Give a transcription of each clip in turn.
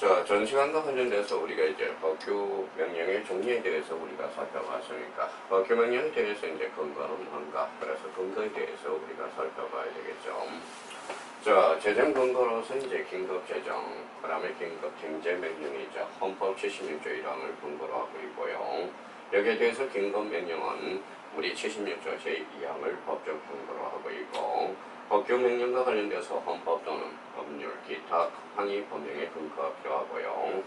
자, 전 시간과 관련돼서 우리가 이제 법규 명령의 종류에 대해서 우리가 살펴봤으니까 법규 명령에 대해서 이제 근거는 뭔가 그래서 근거에 대해서 우리가 살펴봐야 되겠죠. 자, 재정 근거로서 이제 긴급 재정, 그 다음에 긴급 경제 명령이죠. 헌법 76조 1항을 근거로 하고 있고요. 여기에 대해서 긴급 명령은 우리 76조 제2항을 법적 근거로 하고 있고 법규 명령과 관련돼서 헌법 또는 법률, 기타 항의 법령의 근거가 필요하고요.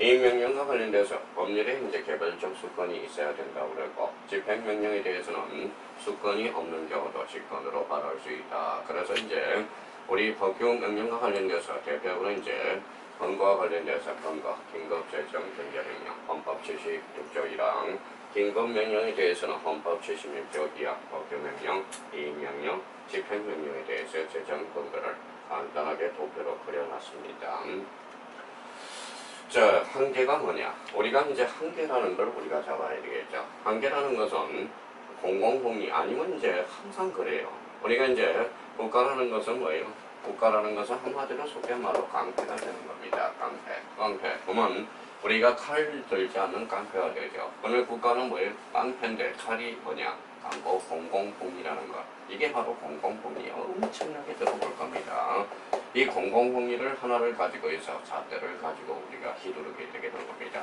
이 명령과 관련돼서 법률에 이제 개별적 수건이 있어야 된다고 그러고 집행 명령에 대해서는 수건이 없는 경우도 직권으로 발할 수 있다. 그래서 이제 우리 법규 명령과 관련돼서 대표적으로 이제 근거와 관련돼서 근거, 긴급재정 경제명령, 헌법 76조 1항, 긴급명령에 대해서는 헌법 76조 2항, 법규명령, 이익명령, 집행명령에 대해서 재정 근거를 간단하게 도표로 그려놨습니다. 자, 한계가 뭐냐? 우리가 이제 한계라는 걸 우리가 잡아야 되겠죠. 한계라는 것은 공공복리 아니면 이제 항상 그래요. 우리가 이제 국가라는 것은 뭐예요? 국가라는 것은 한마디로 속된 말로 깡패가 되는 겁니다. 깡패. 깡패. 그러면 우리가 칼 들지 않는 깡패가 되죠. 오늘 국가는 뭐예요? 깡패인데 칼이 뭐냐? 광고 공공복리라는 것. 이게 바로 공공복리 엄청나게 들어볼 겁니다. 이 공공복리를 하나를 가지고 있어 잣대를 가지고 우리가 휘두르게 되게 될 겁니다.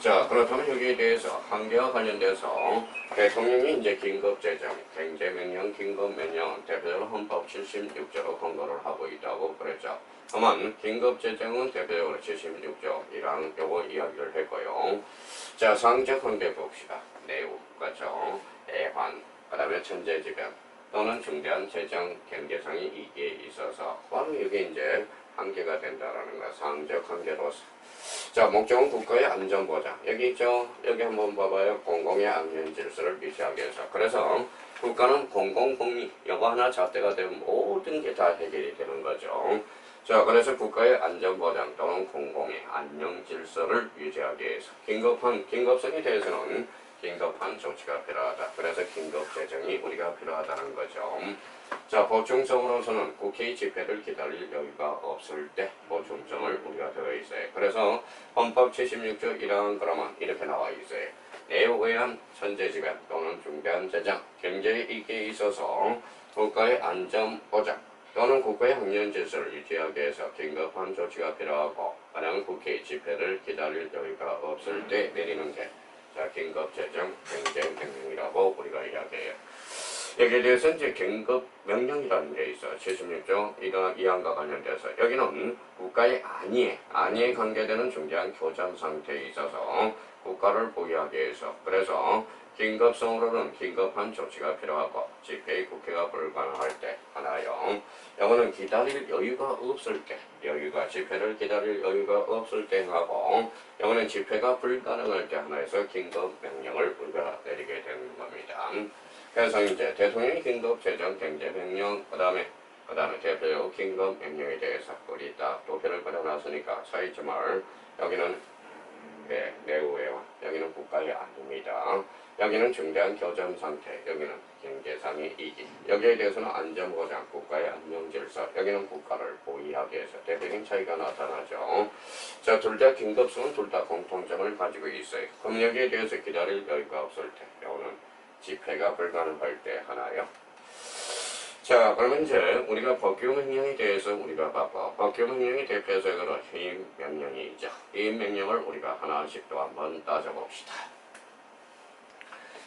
자, 그렇다면 여기에 대해서 한계와 관련돼서 대통령이 이제 긴급재정, 경제명령, 긴급명령, 대표적으로 헌법 76조로 근거를 하고 있다고 그랬죠. 다만 긴급재정은 대표적으로 76조 1항 요거 이야기를 했고요. 자, 상적 한계 봅시다. 내우, 그렇죠. 애환, 그 다음에 천재지변 또는 중대한 재정 경제상의 이기에 있어서 바로 이게 이제 한계가 된다라는 거 상적 한계로서 자 목적은 국가의 안전보장. 여기 있죠? 여기 한번 봐봐요. 공공의 안전 질서를 유지하기 위해서. 그래서 국가는 공공복리 여거 하나 잣대가 되면 모든 게 다 해결이 되는 거죠. 자 그래서 국가의 안전보장 또는 공공의 안녕 질서를 유지하기 위해서 긴급한 긴급성에 대해서는 긴급한 조치가 필요하다. 그래서 긴급 재정이 우리가 필요하다는 거죠. 자, 보충성으로서는 국회 집회를 기다릴 여유가 없을 때 보충성을 우리가 들어 있어요. 그래서 헌법 76조 1항 그러면 이렇게 나와 있어요. 내의한 천재지변 또는 중대한 재정, 경제 이익에 있어서 국가의 안전 보장 또는 국가의 학년 질서를 유지하기 위해서 긴급한 조치가 필요하고 가령 국회 집회를 기다릴 여유가 없을 때 내리는 게 자, 긴급 재정 경제 명령이라고 우리가 이야기해요. 여기에 대해서 이제 긴급 명령이라는 게 있어. 76조 1항 2항과 관련돼서 여기는 국가의 안위에 안위에 관계되는 중대한 교전 상태에 있어서 국가를 보유하기 위해서 그래서 긴급성으로는 긴급한 조치가 필요하고 집회의 국회가 불가능할 때 하나요. 이거는 기다릴 여유가 없을 때 여유가 집회를 기다릴 여유가 없을 때 하고 이거는 집회가 불가능할 때 하나에서 긴급 명령을 되는 겁니다. 이제 대통령이 긴급 재정 경제 명령 그 다음에 그 다음에 대표적으로 긴급 명령에 대해서 우리 딱 도표를 그려놨으니까 차이점을 여기는 네, 내후에요. 여기는 국가의 안입니다. 여기는 중대한 교전 상태, 여기는 경제상의 이기. 여기에 대해서는 안전보장, 국가의 안녕질서, 여기는 국가를 보위하기 위해서 대표적인 차이가 나타나죠. 자, 둘 다 긴급성은 둘다 공통점을 가지고 있어요. 그럼 여기에 대해서 기다릴 여유가 없을 때, 여기는 집회가 불가능할 때 하나요. 자, 그러면 이제 우리가 법규 명령에 대해서 우리가 봐봐. 법규 명령의 대표적으로 해임 명령이 있죠. 해임 명령을 우리가 하나씩 또 한번 따져봅시다.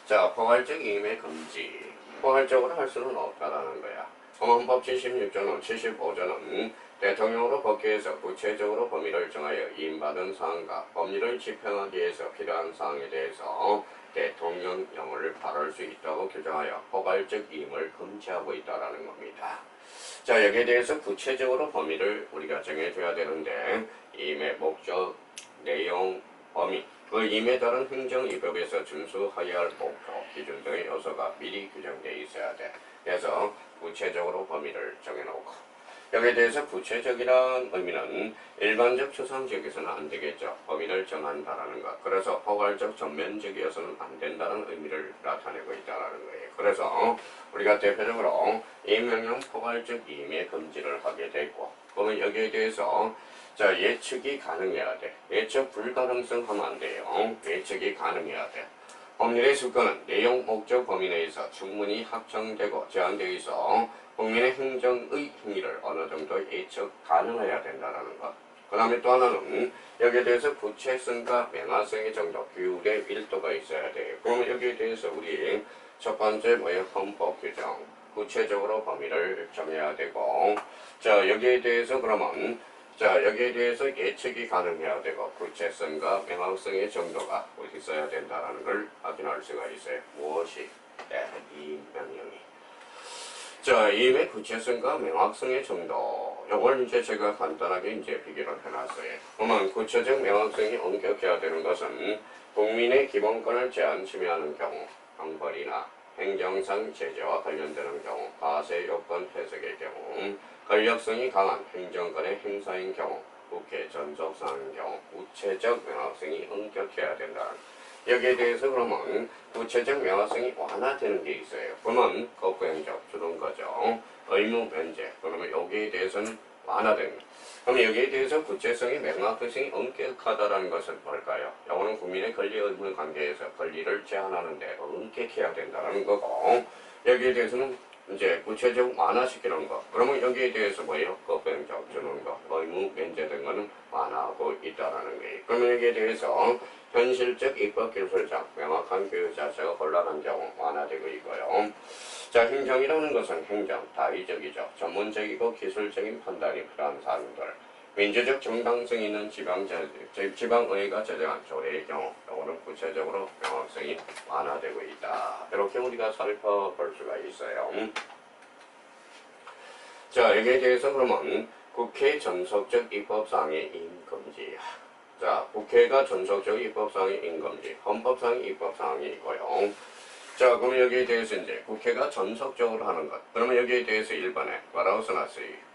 자, 포괄적 임의 금지. 포괄적으로 할 수는 없다라는 거야. 헌법 76조는 75조는 대통령으로 법규에서 구체적으로 범위를 정하여 임받은 사항과 법률을 집행하기 위해서 필요한 사항에 대해서 대통령령을 발할 수 있다고 규정하여 포괄적 임을 금지하고 있다라는 겁니다. 자 여기에 대해서 구체적으로 범위를 우리가 정해줘야 되는데 임의 목적, 내용, 범위 그 임에 따른 행정위법에서 준수하여야 할 목표, 기준 등의 요소가 미리 규정되어 있어야 돼. 그래서 구체적으로 범위를 정해놓고 여기에 대해서 구체적이란 의미는 일반적 추상적에서는 안 되겠죠. 범위를 정한다라는 것. 그래서 포괄적 전면적이어서는 안 된다는 의미를 나타내고 있다라는 거예요. 그래서 우리가 대표적으로 임명령 포괄적 임의 금지를 하게 되고 그러면 여기에 대해서 자, 예측이 가능해야 돼. 예측 불가능성 하면 안 돼요. 예측이 가능해야 돼. 법률의 수권은 내용, 목적, 범위 내에서 충분히 확정되고 제한되어 있어 국민의 행정의 행위를 어느 정도 예측 가능해야 된다는 것. 그 다음에 또 하나는 여기에 대해서 구체성과 명확성의 정도, 규율의 밀도가 있어야 돼. 그러면 여기에 대해서 우리 첫 번째 뭐예요? 헌법 규정. 구체적으로 범위를 정해야 되고 자 여기에 대해서 그러면 자 여기에 대해서 예측이 가능해야 되고 구체성과 명확성의 정도가 있어야 된다는 걸 확인할 수가 있어요. 무엇이? 네, 이 명령이. 자, 이임의 구체성과 명확성의 정도. 요걸 이제 제가 간단하게 이제 비교를 해놨어요. 그러면 구체적 명확성이 엄격해야 되는 것은 국민의 기본권을 제한 침해하는 경우, 형벌이나 행정상 제재와 관련되는 경우, 과세 요건 해석의 경우, 권력성이 강한 행정권의 행사인 경우, 국회 전속사항인 경우, 구체적 명확성이 엄격해야 된다. 여기에 대해서 그러면 구체적 명확성이 완화되는 게 있어요. 그러면 거부행정 주는 거죠. 의무 면제. 그러면 여기에 대해서는 완화됩니다. 그럼 여기에 대해서 구체성이 명확성이 엄격하다라는 것은 뭘까요? 이거는 국민의 권리 의무 관계에서 권리를 제한하는데 엄격해야 된다는 거고 여기에 대해서는 이제 구체적 완화시키는 거. 그러면 여기에 대해서 뭐예요? 거부행정 주는 거, 의무 면제 등 거는 완화하고 있다라는 거예요. 그러면 여기에 대해서 현실적 입법 기술상 명확한 교육 자체가 곤란한 경우 완화되고 있고요. 자, 행정이라는 것은 행정, 다의적이죠. 전문적이고 기술적인 판단이 필요한 사항들. 민주적 정당성 있는 지방 제, 지방의회가 제정한 조례의 경우, 이거는 구체적으로 명확성이 완화되고 있다. 이렇게 우리가 살펴볼 수가 있어요. 자, 여기에 대해서 그러면 국회 전속적 입법사항의 임금지. 자, 국회가 전속적 입법사항의 임금지, 헌법상 입법사항이 있고요. 자, 그럼 여기에 대해서 이제 국회가 전속적으로 하는 것. 그러면 여기에 대해서 1번에 뭐라고 써놨어요?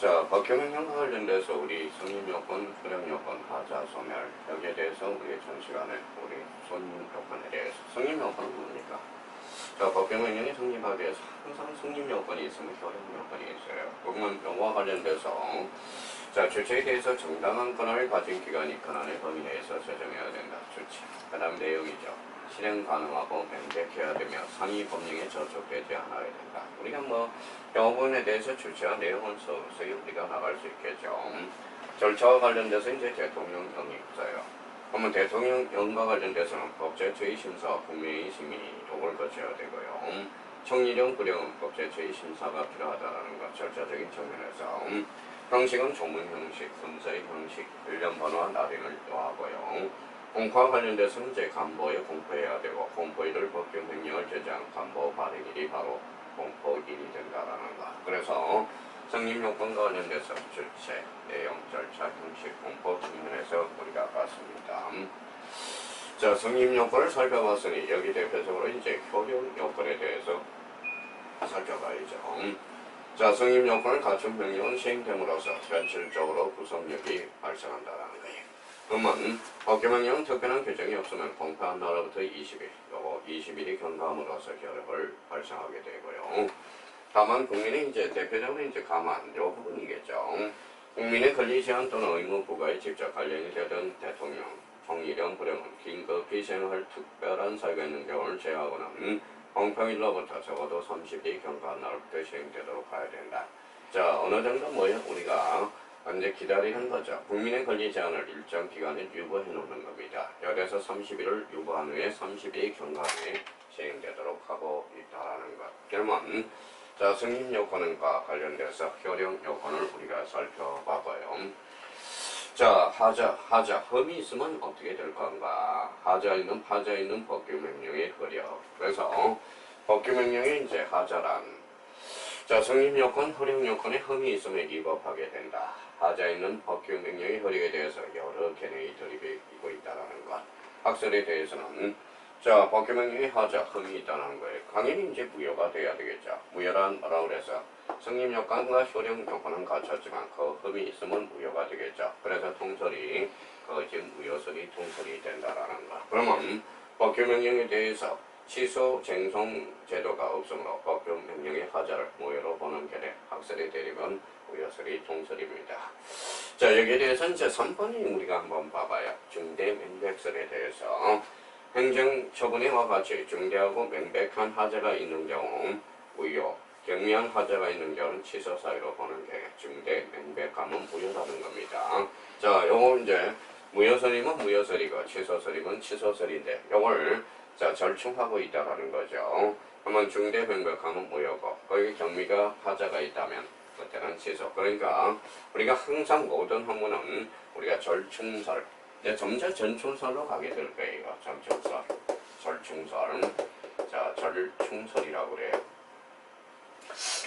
헌... 자, 법규명령과 관련돼서 우리 성립요건, 불량요건, 하자, 소멸 여기에 대해서 우리 전 시간에 우리 손요건에 대해서 성립요건은 뭡니까? 자, 법규명령이 성립하기 위해서 항상 성립요건이 있으면 효력요건이 있어요. 그러면 영화 관련돼서 자, 주체에 대해서 정당한 권한을 가진 기관이 권한의 범위 내에서 제정해야 된다. 주체. 그 다음 내용이죠. 실행 가능하고 명백해야 되며 상위 법령에 저촉되지 않아야 된다. 우리가 뭐 영어본에 대해서 주체와 내용을 써서 우리가 나갈 수 있겠죠. 절차와 관련돼서 이제 대통령령이 있어요. 그러면 대통령령과 관련돼서는 법제처의 심사와 국민의 심의 요걸 거쳐야 되고요. 청리령 불령은 법제처의 심사가 필요하다는 것 절차적인 측면에서 형식은 조문 형식, 검사의 형식, 일련 번호와 날인을 요하고요. 공포와 관련돼서는 이제 간보에 공포해야 되고 공포일을 법규 명령을 제정 간보 발행일이 바로 공포일이 된다라는 것. 그래서 성립 요건과 관련돼서 주체, 내용, 절차, 형식, 공포 측면에서 우리가 봤습니다. 자, 성립 요건을 살펴봤으니 여기 대표적으로 이제 효력 요건에 대해서 살펴봐야죠. 자, 성립 요건을 갖춘 명령은 시행됨으로써 현실적으로 구성력이 발생한다라는 그러면 법규명령은 특별한 규정이 없으면 공포한 날로부터 20일, 요거 20일이 경과함으로써 결핵을 발생하게 되고요. 다만 국민의 이제 대표적으로 이제 가만 요 부분이겠죠. 국민의 권리 제한 또는 의무 부과에 직접 관련이 되던 대통령, 총리령, 불령은 긴급히 시행할 특별한 사유가 있는 경우를 제외하고는 공평일로부터 적어도 30일 경과한 날부터 시행되도록 해야 된다. 자, 어느 정도 뭐예요? 우리가 이제 기다리는 거죠. 국민의 권리 제한을 일정 기간에 유보해 놓는 겁니다. 열에서 30일을 유보한 후에 30일 경과에 시행되도록 하고 있다는 것. 그러면 자 승인 요건과 관련돼서 효력 요건을 우리가 살펴봐봐요. 자 하자 하자 흠이 있으면 어떻게 될 건가? 하자 있는 하자 있는 법규 명령의 효력. 그래서 법규 명령의 이제 하자란 자 성립 요건, 효력 요건에 흠이 있으면 위법하게 된다. 하자 있는 법규 명령의 효력에 대해서 여러 개념이 드립이고 있다는 것. 학설에 대해서는 자 법규 명령의 하자 흠이 있다는 거예요. 당연히 이제 무효가 돼야 되겠죠. 무효란 뭐라 그래서 성립 요건과 효력 요건은 갖췄지만 그 흠이 있으면 무효가 되겠죠. 그래서 통설이 그 지금 무효설이 통설이 된다라는 것. 그러면 법규 명령에 대해서 취소 쟁송 제도가 없으므로 법규 명령의 하자를 무효로 보는 견해 학설에 대리면 무효설이 동설입니다. 자 여기에 대해서 이제 3번이 우리가 한번 봐봐요. 중대 명백설에 대해서 행정 처분에와 같이 중대하고 명백한 하자가 있는 경우 무효, 경미한 하자가 있는 경우는 취소 사유로 보는 게 중대 명백함은 무효라는 겁니다. 자 요거 이제 무효설이면 무효설이고 취소설이면 취소설인데 요걸 자 절충하고 있다라는 거죠. 그러면 중대 명백함은 무효고 거기 경미가 하자가 있다면 그때는 취소. 그러니까 우리가 항상 모든 학문은 우리가 절충설 이제 점차 전충설로 가게 될 거예요. 전충설, 절충설. 자, 절충설이라고 그래요.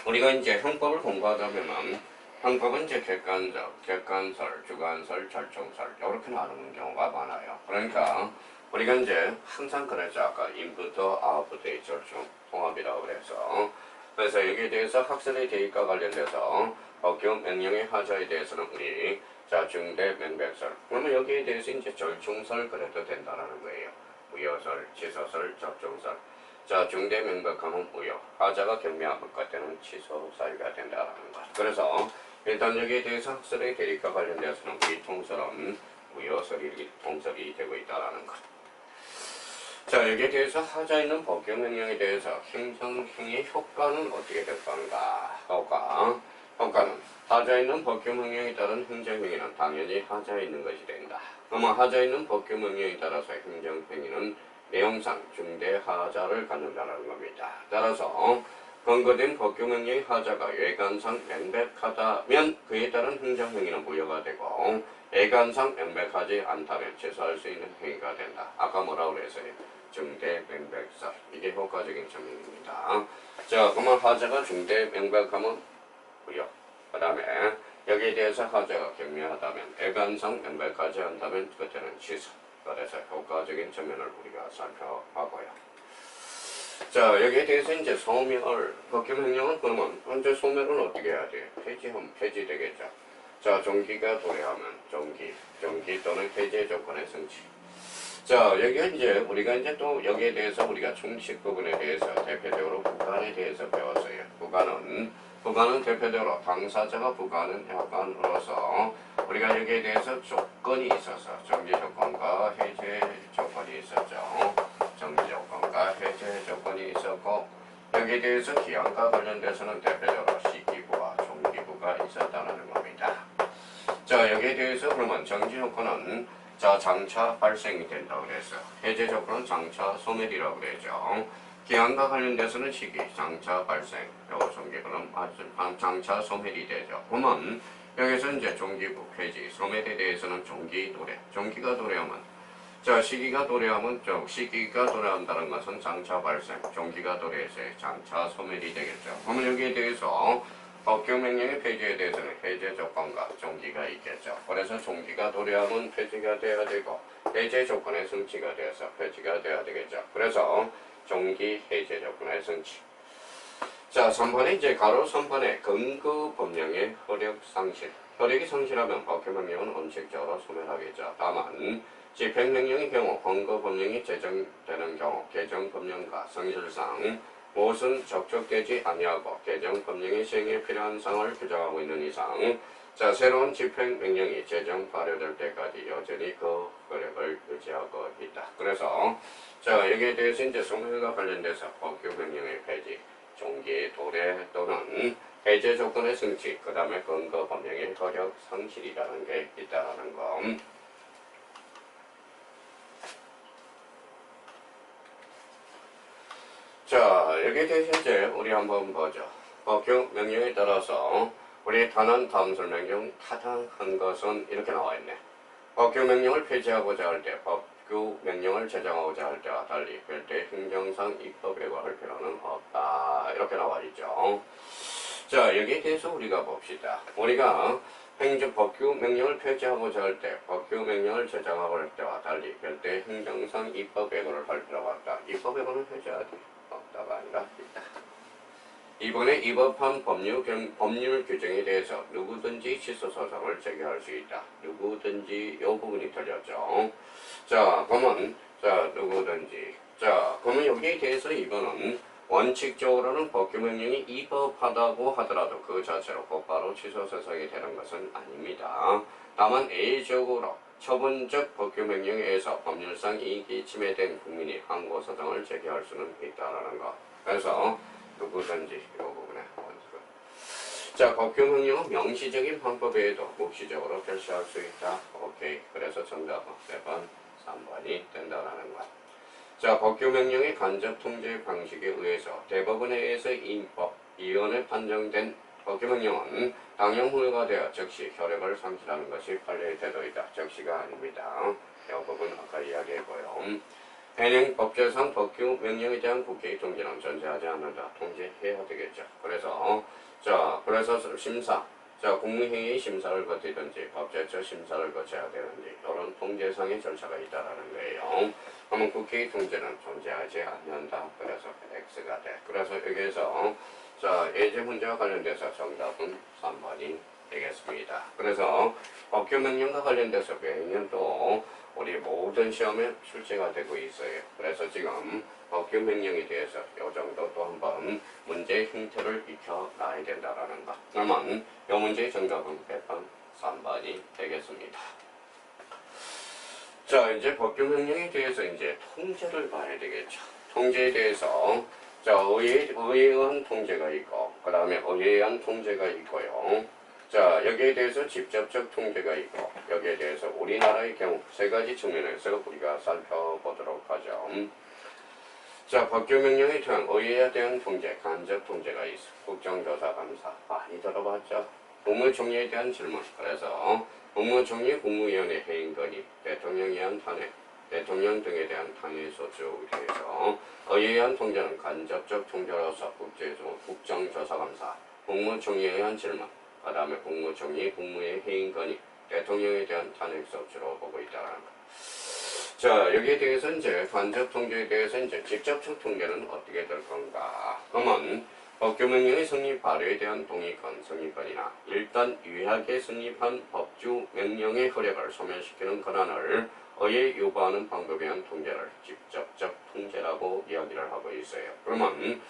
우리가 이제 형법을 공부하다 보면 형법은 이제 객관설, 객관설, 주관설, 절충설 이렇게 나누는 경우가 많아요. 그러니까 우리가 이제 항상 그랬죠. 아까 인부터 아웃부터의 절충 통합이라고 그래서 그래서 여기에 대해서 학설의 대입과 관련돼서 법규 명령의 하자에 대해서는 우리 자 중대 명백설 그러면 여기에 대해서 이제 절충설 그래도 된다라는 거예요. 무효설, 취소설, 절충설 자 중대 명백하면 무효 하자가 경미한 것 같다는 취소 사유가 된다라는 것. 그래서 일단 여기에 대해서 학설의 대립과 관련돼서는 우리 통설은 무효설이 통설이 되고 있다라는 것. 자 여기에 대해서 하자 있는 법규 명령에 대해서 행정행위 효과는 어떻게 될 건가? 효과 효과는 하자 있는 법규 명령에 따른 행정행위는 당연히 하자 있는 것이 된다. 그러면 하자 있는 법규 명령에 따라서 행정행위는 내용상 중대 하자를 갖는다는 겁니다. 따라서 근거된 법규 명령의 하자가 외관상 명백하다면 그에 따른 행정행위는 무효가 되고 외관상 명백하지 않다면 취소할 수 있는 행위가 된다. 아까 뭐라고 그랬어요? 중대 명백설 이게 효과적인 점입니다. 자 그러면 하자가 중대 명백하면 무효. 그 다음에 여기에 대해서 하자가 경미하다면 애관상 명백하지 않다면 그때는 취소. 그래서 효과적인 측면을 우리가 살펴봐고요. 자 여기에 대해서 이제 소멸 법규명령은 그러면 현재 소멸은 어떻게 해야 돼? 폐지하면 폐지되겠죠. 자 종기가 도래하면 종기, 종기 또는 폐지 조건의 성취. 자 여기가 이제 우리가 이제 또 여기에 대해서 우리가 중식 부분에 대해서 대표적으로 부관에 대해서 배웠어요. 부관은 부관은 대표적으로 당사자가 부관은 약관으로서 우리가 여기에 대해서 조건이 있어서 정지 조건과 해제 조건이 있었죠. 정지 조건과 해제 조건이 있었고 여기에 대해서 기한과 관련돼서는 대표적으로 시기부와 종기부가 있었다는 겁니다. 자 여기에 대해서 그러면 정지 조건은 자 장차 발생이 된다고 그래서 해제 조건은 장차 소멸이라고 그러죠. 기한과 관련돼서는 시기, 장차 발생, 요 종기부는 장차 소멸이 되죠. 그러면 여기서 이제 종기부 폐지, 소멸에 대해서는 종기 도래, 종기가 도래하면 자 시기가 도래하면 저 시기가 도래한다는 것은 장차 발생, 종기가 도래해서 장차 소멸이 되겠죠. 그러면 여기에 대해서 법규 명령의 폐지에 대해서는 해제 조건과 종기가 있겠죠. 그래서 종기가 도래하면 폐지가 돼야 되고 해제 조건의 성취가 되어서 폐지가 돼야 되겠죠. 그래서 종기 해제 조건의 성취. 자, 3번에 이제 가로 3번에 근거 법령의 효력 상실. 효력이 상실하면 법규 명령은 원칙적으로 소멸하겠죠. 다만 집행명령의 경우 근거 법령이 제정되는 경우 개정 법령과 성질상 무엇은 적적되지 아니하고 개정 법령의 시행에 필요한 사항을 규정하고 있는 이상 자 새로운 집행 명령이 제정 발효될 때까지 여전히 그 효력을 유지하고 있다. 그래서 자 여기에 대해서 이제 소멸과 관련돼서 법규 명령의 폐지, 종기 도래 또는 해제 조건의 성취, 그 다음에 근거 법령의 효력 상실이라는 게 있다라는 거. 자, 여기에 대해서 이제 우리 한번 보죠. 법규 명령에 따라서 우리 단원 다음 설명 타당한 것은 이렇게 나와 있네. 법규 명령을 폐지하고자 할 때, 법규 명령을 제정하고자 할 때와 달리 별도의 행정상 입법에 관할 필요는 없다. 이렇게 나와 있죠. 자, 여기에 대해서 우리가 봅시다. 우리가 행정 법규 명령을 폐지하고자 할 때, 법규 명령을 제정하고 할 때와 달리 별도의 행정상 입법 예고를 할 필요가 없다. 입법 예고는 해줘야 돼. 없다가 아니라 있다. 이번에 입법한 법률, 규- 법률 규정에 대해서 누구든지 취소 소송을 제기할 수 있다. 누구든지 이 부분이 틀렸죠. 자, 그러면 자 누구든지 자 그러면 여기에 대해서 이거는 원칙적으로는 법규명령이 위법하다고 하더라도 그 자체로 곧바로 취소 세상이 되는 것은 아닙니다. 다만 A적으로 처분적 법규명령에 의해서 법률상 이익이 침해된 국민이 항고소송을 제기할 수는 있다라는 것. 그래서 누구든지 이 부분에 원칙을. 자, 법규명령은 명시적인 방법 외에도 묵시적으로 결시할 수 있다. 오케이. 그래서 정답은 4번, 3번이 된다라는 것. 자, 법규명령의 간접 통제 방식에 의해서 대법원에 의해서 인법, 이원에 판정된 법규명령은 당형 후회가 되어 즉시 효력을 상실하는 것이 판례의 태도이다. 즉시가 아닙니다. 이 부분 아까 이야기했고요. 현행 법제상 법규 명령에 대한 국회의 통제는 존재하지 않는다. 통제해야 되겠죠. 그래서 자 그래서 심사 자 국무회의 심사를 거치든지 법제처 심사를 거쳐야 되는지 이런 통제상의 절차가 있다라는 거예요. 그러면 국회의 통제는 존재하지 않는다. 그래서 X가 돼. 그래서 여기에서 자 예제 문제와 관련돼서 정답은 3번이 되겠습니다. 그래서 법규 명령과 관련돼서 매년 또 우리 모든 시험에 출제가 되고 있어요. 그래서 지금 법규 명령에 대해서 이 정도 또 한번 문제의 형태를 익혀놔야 된다라는 것. 그러면 이 문제의 정답은 100번 3번이 되겠습니다. 자, 이제 법규 명령에 대해서 이제 통제를 봐야 되겠죠. 통제에 대해서 자, 의회에 의한 통제가 있고, 그 다음에 의회에 의한 통제가 있고요. 자, 여기에 대해서 직접적 통제가 있고, 여기에 대해서 우리나라의 경우 세 가지 측면에서 우리가 살펴보도록 하죠. 자, 법규 명령에 대한 의회에 대한 통제, 간접 통제가 있어. 국정조사 감사 많이 들어봤죠. 국무총리에 대한 질문. 그래서 국무총리 국무위원회 해임 건의, 대통령에 의한 탄핵, 대통령 등에 대한 탄핵 소추에 대해서 의회에 의한 통제는 간접적 통제로서 국제조, 국정조사 감사, 국무총리에 의한 질문, 그 다음에 국무총리 국무의 해임 건의, 대통령에 대한 탄핵 소추로 보고 있다는 것. 자, 여기에 대해서 이제 간접 통제에 대해서 이제 직접적 통제는 어떻게 될 건가? 그러면 법규명령의 성립 발효에 대한 동의권, 성립권이나 일단 유하게 성립한 법주 명령의 효력을 소멸시키는 권한을 의에 유보하는 방법에 의한 통제를 직접적 통제라고 이야기를 하고 있어요. 그러면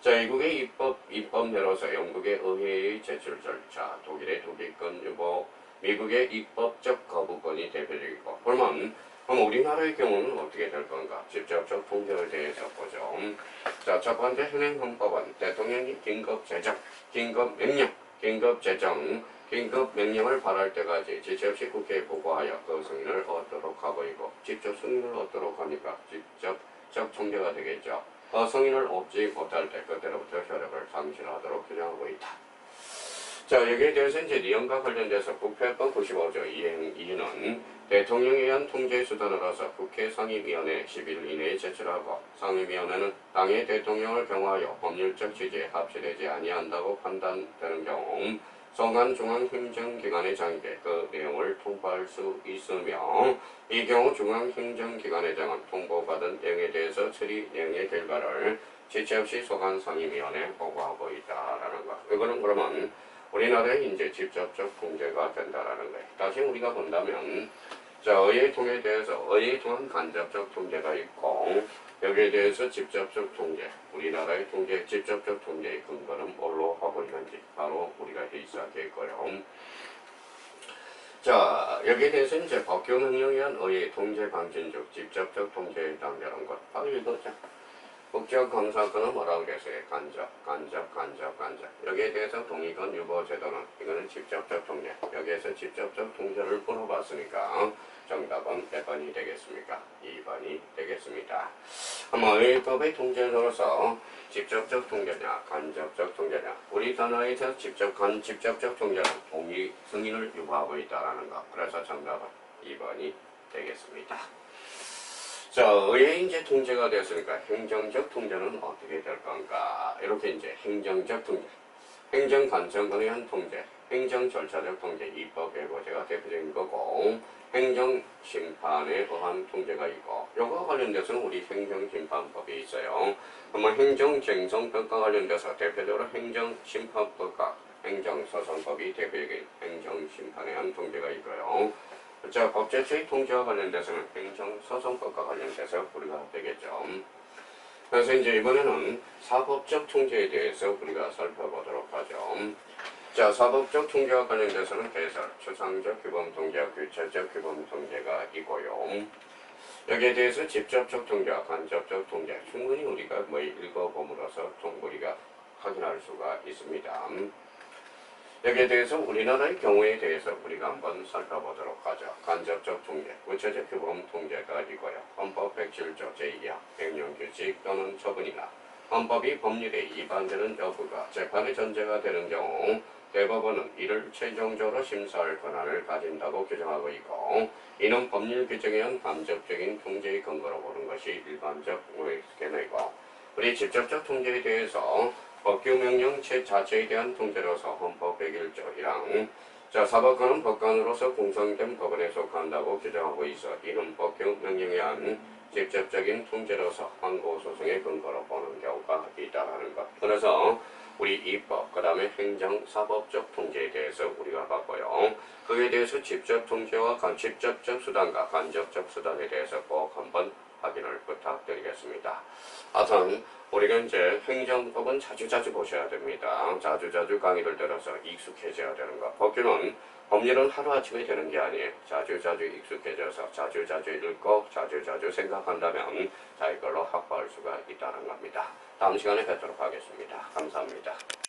자, 미국의 입법, 입법례로서 영국의 의회의 제출 절차, 독일의 독일권 유보, 미국의 입법적 거부권이 대표적이고, 그러면 그럼 우리나라의 경우는 어떻게 될 건가? 직접적 통제에 대해서 보죠. 자, 첫 번째 현행 헌법은 대통령이 긴급 제정, 긴급 명령, 긴급 제정, 긴급 명령을 발할 때까지 지체 없이 국회에 보고하여 그 승인을 얻도록 하고 있고, 직접 승인을 얻도록 하니까 직접적 통제가 되겠죠. 그 승인을 얻지 못할 때 그때로부터 효력을 상실하도록 규정하고 있다. 자, 여기에 대해서 이제 니언과 관련돼서 국회법 95조 이행 이유는 대통령에 의한 통제 수단으로서 국회 상임위원회 10일 이내에 제출하고 상임위원회는 당의 대통령을 경하여 법률적 취지에 합치되지 아니한다고 판단되는 경우 성한 중앙행정기관의 장에게 그 내용을 통보할 수 있으며 이 경우 중앙행정기관회장은 통보받은 내용에 대해서 처리 내용의 결과를 지체 없이 소관 상임위원회에 보고하고 있다라는 것. 이거는 그러면 우리나라의 이제 직접적 통제가 된다라는 거예요. 다시 우리가 본다면 자, 의회 통에 대해서 의회 통한 간접적 통제가 있고 여기에 대해서 직접적 통제, 우리나라의 통제, 직접적 통제의 근거는 뭘로 하고 있는지 바로 우리가 해석했고요. 자, 여기에 대해서 이제 법규 명령에 의한 의회 통제 방진 중 직접적 통제에 해당되는 것 바로 이거죠. 국정감사권은 뭐라고 그랬어요? 간접, 간접, 간접, 간접. 여기에 대해서 동의권 유보 제도는 이거는 직접적 통제. 여기에서 직접적 통제를 물어봤으니까 정답은 몇 번이 되겠습니까? 2번이 되겠습니다. 한번 의법의 통제로서 직접적 통제냐, 간접적 통제냐. 우리 단어에서 직접, 간, 직접적 통제는 동의, 승인을 유보하고 있다는 것. 그래서 정답은 2번이 되겠습니다. 자, 의회 이제 통제가 됐으니까 행정적 통제는 어떻게 될 건가? 이렇게 이제 행정적 통제, 행정 관청권에 의한 통제, 행정 절차적 통제, 입법 예고제가 대표적인 거고, 행정 심판에 의한 통제가 있고, 요거 관련돼서는 우리 행정 심판법이 있어요. 그러면 행정 쟁성법과 관련돼서 대표적으로 행정 심판법과 행정 소송법이 대표적인 행정 심판에 의한 통제가 있고요. 자, 법제처의 통제와 관련돼서는 행정소송법과 관련돼서 우리가 되겠죠. 그래서 이제 이번에는 사법적 통제에 대해서 우리가 살펴보도록 하죠. 자, 사법적 통제와 관련돼서는 개설, 추상적 규범 통제와 규체적 규범 통제가 있고요. 여기에 대해서 직접적 통제와 간접적 통제 충분히 우리가 뭐 읽어봄으로써 좀 우리가 확인할 수가 있습니다. 여기에 대해서 우리나라의 경우에 대해서 우리가 한번 살펴보도록 하죠. 간접적 통제, 구체적 규범 통제가 이고요. 헌법 107조 제2항, 백령규칙 또는 처분이나 헌법이 법률에 위반되는 여부가 재판의 전제가 되는 경우 대법원은 이를 최종적으로 심사할 권한을 가진다고 규정하고 있고 이는 법률 규정에 의한 간접적인 통제의 근거로 보는 것이 일반적 개념이고 우리 직접적 통제에 대해서 법규 명령 체 자체에 대한 통제로서 헌법 101조 1항 자 사법관은 법관으로서 공성된 법원에 속한다고 규정하고 있어 이는 법규 명령에 의한 직접적인 통제로서 항고소송의 근거로 보는 경우가 있다는 것. 그래서 우리 입법, 그 다음에 행정, 사법적 통제에 대해서 우리가 봤고요. 그에 대해서 직접 통제와 간, 직접적 수단과 간접적 수단에 대해서 꼭 한번 확인을 부탁드리겠습니다. 하여튼 우리가 이제 행정법은 자주자주 보셔야 됩니다. 자주자주 강의를 들어서 익숙해져야 되는 것. 법규는 법률은 하루아침에 되는 게 아니에요. 자주자주 익숙해져서 자주자주 읽고 자주자주 생각한다면 자 이걸로 확보할 수가 있다는 겁니다. 다음 시간에 뵙도록 하겠습니다. 감사합니다.